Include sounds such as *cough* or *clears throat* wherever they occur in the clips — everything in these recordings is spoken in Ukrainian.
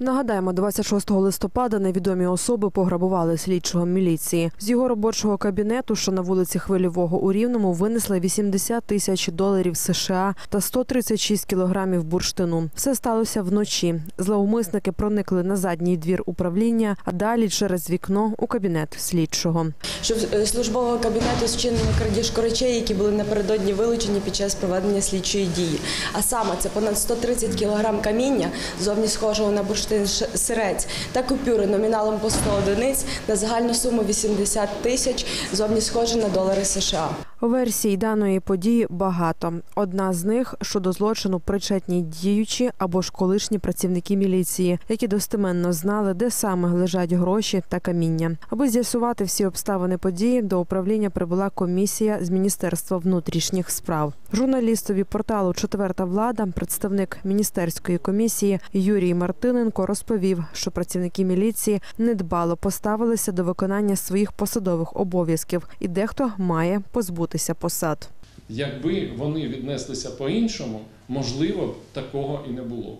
Нагадаємо, 26 листопада невідомі особи пограбували слідчого міліції. З його робочого кабінету, що на вулиці Хвильового у Рівному, винесли 80 тисяч доларів США та 136 кілограмів бурштину. Все сталося вночі. Зловмисники проникли на задній двір управління, а далі через вікно у кабінет слідчого. що е, службового кабінету зчинено крадіжку речей, які були напередодні вилучені під час проведення слідчої дії. А саме це понад 130 кілограм каміння, зовні схожого на бурштин ш- сирець, та купюри номіналом по 100 одиниць на загальну суму 80 тисяч, зовні схожі на долари США. Версій даної події багато. Одна з них, що до злочину причетні діючі або ж колишні працівники міліції, які достеменно знали, де саме лежать гроші та каміння. Аби з'ясувати всі обставини події, до управління прибула комісія з міністерства внутрішніх справ. Журналістові порталу Четверта влада, представник міністерської комісії Юрій Мартиненко розповів, що працівники міліції недбало поставилися до виконання своїх посадових обов'язків, і дехто має позбутися посад. Якби вони віднеслися по-іншому, можливо, б такого і не було.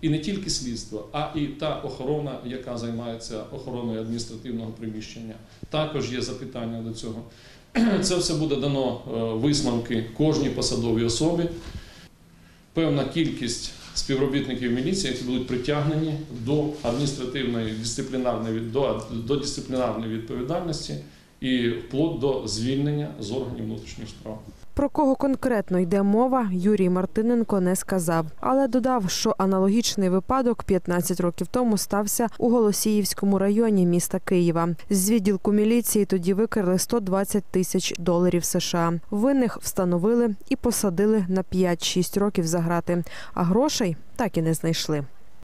І не тільки слідство, а і та охорона, яка займається охороною адміністративного приміщення. Також є запитання до цього. *clears throat* Це все буде дано е, висновки кожній посадовій особі. Певна кількість співробітників міліції, які будуть притягнені до адміністративної дисциплінарної до, до дисциплінарної відповідальності і вплоть до звільнення з органів внутрішніх справ. Про кого конкретно йде мова, Юрій Мартиненко не сказав, але додав, що аналогічний випадок 15 років тому стався у Голосіївському районі міста Києва. З відділку міліції тоді викрили 120 тисяч доларів США. Винних встановили і посадили на 5-6 років за грати, а грошей так і не знайшли.